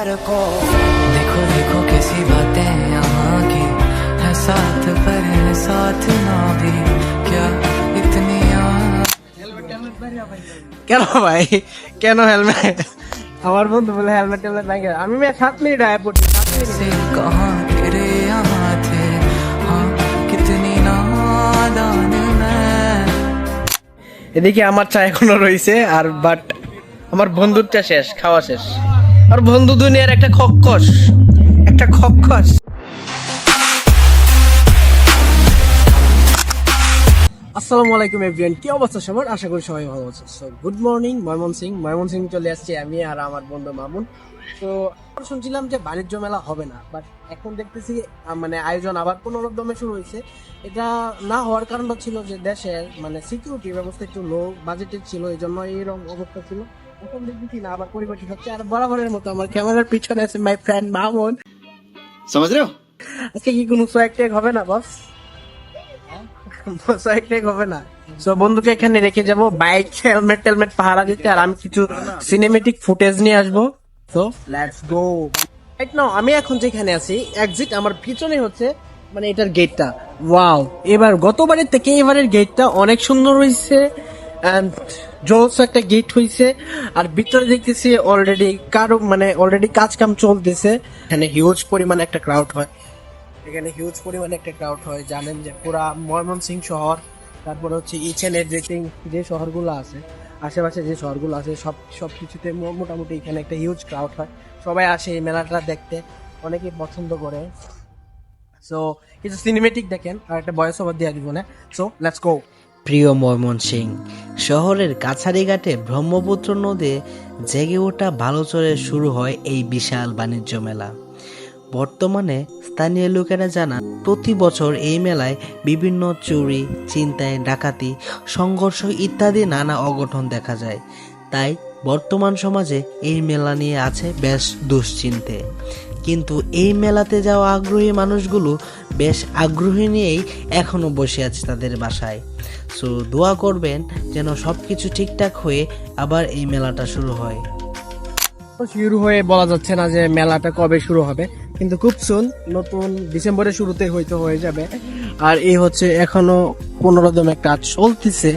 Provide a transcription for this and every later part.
पैर को देखो देखो कैसी बातें यहाँ की है साथ पर है साथ ना भी क्या इतनी आ- কেন ভাই কেন হেলমেট আমার বন্ধু বলে হেলমেট টেলমেট নাই কেন? আমি মেয়ে সাত মিনিট আয় পড়ছি সাত মিনিট से कहाँ तेरे यहाँ थे हाँ कितनी नादान मैं এদিকে আমার চা এখনো রয়েছে আর বাট আমার বন্ধুর চা শেষ খাওয়া শেষ আর বন্ধু দুনিয়ার একটা খক্কস একটা খক্কস আসসালামু আলাইকুম এভরিয়ান কি অবস্থা সবার? আশা করি সবাই ভালো আছে so good morning Mymensingh Mymensingh চলে আসছে আমি আর আমার বন্ধু মামুন। তো শুনছিলাম যে বাণিজ্য মেলা হবে না বাট এখন দেখতেছি মানে আয়োজন আবার পুনরুদ্যমে শুরু হয়েছে। এটা না হওয়ার কারণটা ছিল যে দেশের মানে সিকিউরিটি ব্যবস্থা একটু লো বাজেটের ছিল এই জন্য এইরকম অবস্থা ছিল। এখন দেখতেছি না আবার পরিবর্তন হচ্ছে আর বরাবরের মতো। আমার ক্যামেরার পিছনে আছে মাই ফ্রেন্ড মামুন। সমাজ আজকে কি কোনো সোয়াগ হবে না বস ট্যাগ হবে না। সো বন্ধুকে এখানে রেখে যাব। বাইক হেলমেট টেলমেট পাহারা দিতে আর আমি কিছু সিনেমেটিক ফুটেজ নিয়ে আসব। So let's go right now আমি এখন যেখানে আছি এক্সিট আমার পিছনে হচ্ছে মানে এটার গেটটা ওয়াও এবার গতবারের থেকে এবারের গেটটা অনেক সুন্দর হয়েছে অ্যান্ড জোস একটা গেট হয়েছে আর ভিতরে দেখতেছি অলরেডি কারও মানে অলরেডি কাজ কাম চলতেছে। এখানে হিউজ পরিমাণে একটা ক্রাউড হয়। এখানে হিউজ পরিমাণে একটা ক্রাউড হয়। জানেন যে পুরা ময়মনসিং শহর, তারপরে হচ্ছে ইচ অ্যান্ড এভরিথিং যে শহরগুলো আছে, আশেপাশে যে শহরগুলো আছে, সব সব কিছুতে মোটামুটি এখানে একটা হিউজ ক্রাউড হয়। সবাই আসে এই মেলাটা দেখতে, অনেকেই পছন্দ করে। সো কিছু সিনেমেটিক দেখেন, আর একটা বয়স ওভার দিয়ে দিব না সো লেটস গো প্রিয় ময়মন সিং শহরের কাছারিঘাটে ব্রহ্মপুত্র নদে জেগে ওঠা বালুচরে শুরু হয় এই বিশাল বাণিজ্য মেলা। বর্তমানে স্থানীয় লোকেরা জানান, প্রতি বছর এই মেলায় বিভিন্ন চুরি চিন্তায় ডাকাতি, সংঘর্ষ ইত্যাদি নানা অঘটন দেখা যায়। তাই বর্তমান সমাজে এই মেলা নিয়ে আছে বেশ দুশ্চিন্তে। কিন্তু এই মেলাতে যাওয়া আগ্রহী মানুষগুলো বেশ আগ্রহী নিয়েই এখনও বসে আছে তাদের বাসায়। সো দোয়া করবেন যেন সব কিছু ঠিকঠাক হয়ে আবার এই মেলাটা শুরু হয়। শুরু হয়ে বলা যাচ্ছে না যে মেলাটা কবে শুরু হবে। কিন্তু খুব সুন নতুন ডিসেম্বরের শুরুতে হয়তো হয়ে যাবে। আর এই হচ্ছে এখনও পুনরোদমে কাজ চলতেছে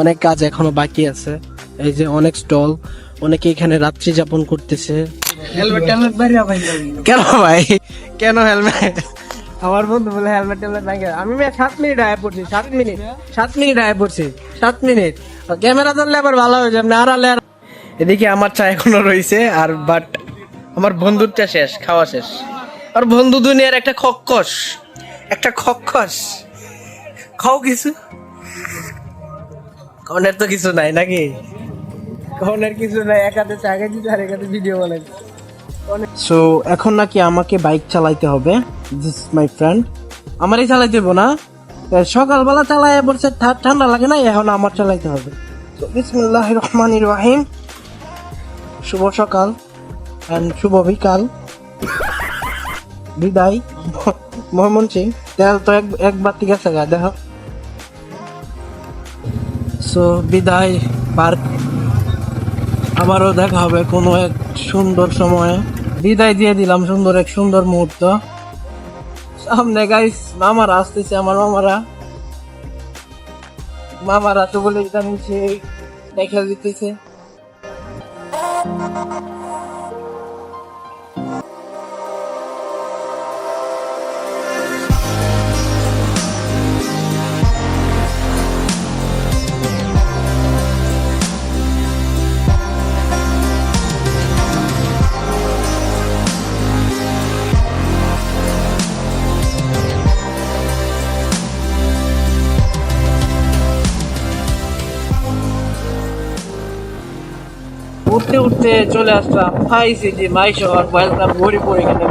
অনেক কাজ এখনও বাকি আছে। এই যে অনেক স্টল অনেকে এখানে রাত্রি যাপন করতেছে। কেন ভাই? কেন হেলমেট আমার বন্ধু বলে হেলমেট টেলমেট নাই আমি সাত মিনিট আয় পড়ছি সাত মিনিট সাত মিনিট আয় পড়ছি সাত মিনিট। ক্যামেরা ধরলে আবার ভালো হয়ে যাবে না আর এদিকে আমার চা এখনও রয়েছে আর বাট আমার বন্ধুর চা শেষ খাওয়া শেষ। আর বন্ধু দুনিয়ার একটা খক্কস একটা খক্কস খাও কিছু? কনের তো কিছু নাই নাকি? কনের কিছু নাই এক হাতে চা খেয়েছি আর এক হাতে ভিডিও বানাইছি। সো এখন নাকি আমাকে বাইক চালাইতে হবে। দিস মাই ফ্রেন্ড আমারই চালাইতে হবে না? সকালবেলা চালাই বলছে ঠা- ঠান্ডা লাগে না এখন আমার চালাইতে হবে। তো বিসমুল্লাহ রহমান রহিম। শুভ সকাল অ্যান্ড শুভ বিকাল। বিদায়। মোহাম্মদ সিং তো এক একবার ঠিক আছে গা, দেখো। সো বিদায়, পার্ক। আবারও দেখা হবে কোনো এক সুন্দর সময়ে। বিদায় দিয়ে দিলাম সুন্দর এক সুন্দর মুহূর্ত। সামনে গাইস মামারা আসতেছে, আমার মামারা। মামারা তো বলে ইদানিং সে দেখা দিতেছে। উঠতে চলে আসলাম। হাই সিটি মাই শহর ওয়েলকাম গরিপুর এখানে।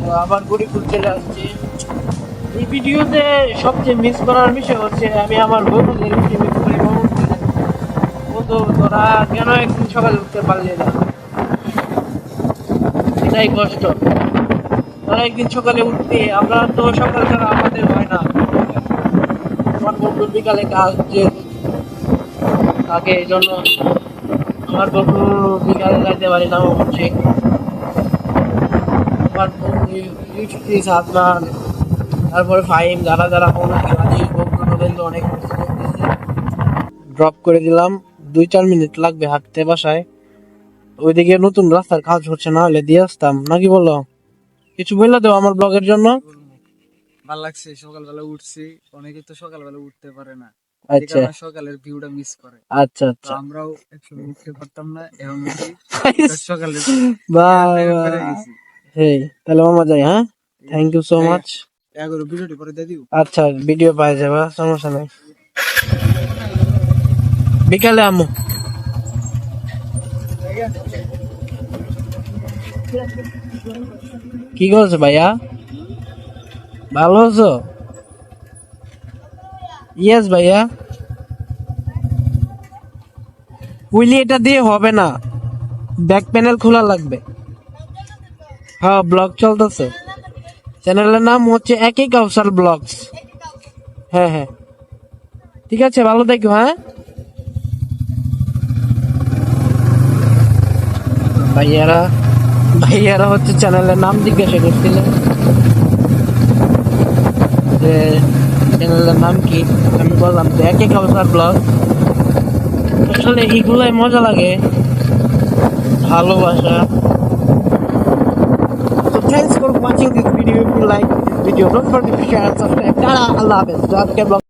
তো আবার গরিপুর চলে আসছি। এই ভিডিওতে সবচেয়ে মিস করার বিষয় হচ্ছে, আমি আমার বন্ধুদের মিস করি বন্ধু, তোরা কেন একদিন সকালে উঠতে পারলি না? এটাই কষ্ট। তোরা একদিন সকালে উঠতে, আমরা তো সকাল ছাড়া আমাদের হয় না। আমার বন্ধুর বিকালে কাজ যে থাকে এই জন্য আমার বন্ধু বিকালে যাইতে পারি না হচ্ছে। সাদমান তারপরে ফাহিম যারা যারা অনেক ড্রপ করে দিলাম, দুই চার মিনিট লাগবে হাঁটতে বাসায়। ওইদিকে নতুন রাস্তার কাজ হচ্ছে, না হলে দিয়ে আসতাম। নাকি বলো? কিছু বললে দেবো আমার ব্লগের জন্য। ভালো লাগছে, সকালবেলা উঠছি। অনেকে তো সকালবেলা উঠতে পারে না। আচ্ছা। সকালের ভিউটা মিস করে। আচ্ছা আচ্ছা। আমরাও একসময় উঠতে পারতাম না এখন সকালে বাই হেই তাহলে মামা যাই হ্যাঁ? থ্যাংক ইউ সো মাচ এগারো ভিডিওটি পরে দিয়ে দিব আচ্ছা ভিডিও পাই যাবা সমস্যা নাই। বিকালে আমু কি করছ ভাইয়া? ভালো আছো? ইয়েস ভাইয়া। উইলি, এটা দিয়ে হবে না। ব্যাক প্যানেল খোলা লাগবে। হ্যাঁ ব্লগ চলতেছে। চ্যানেলের নাম হচ্ছে একই কাউসার ব্লগস। হ্যাঁ হ্যাঁ। ঠিক আছে, ভালো দেখো হ্যাঁ? ভাইয়ারা ভাইয়ারা হচ্ছে চ্যানেলের নাম জিজ্ঞাসা করছিলেন যে চ্যানেলের নাম কি আমি বললাম যে একই কাউসার ব্লগ আসলে এগুলাই মজা লাগে ভালোবাসা So thanks for watching this video. If you like this video, don't forget to share and subscribe. Ta-da. So, আজকের vlog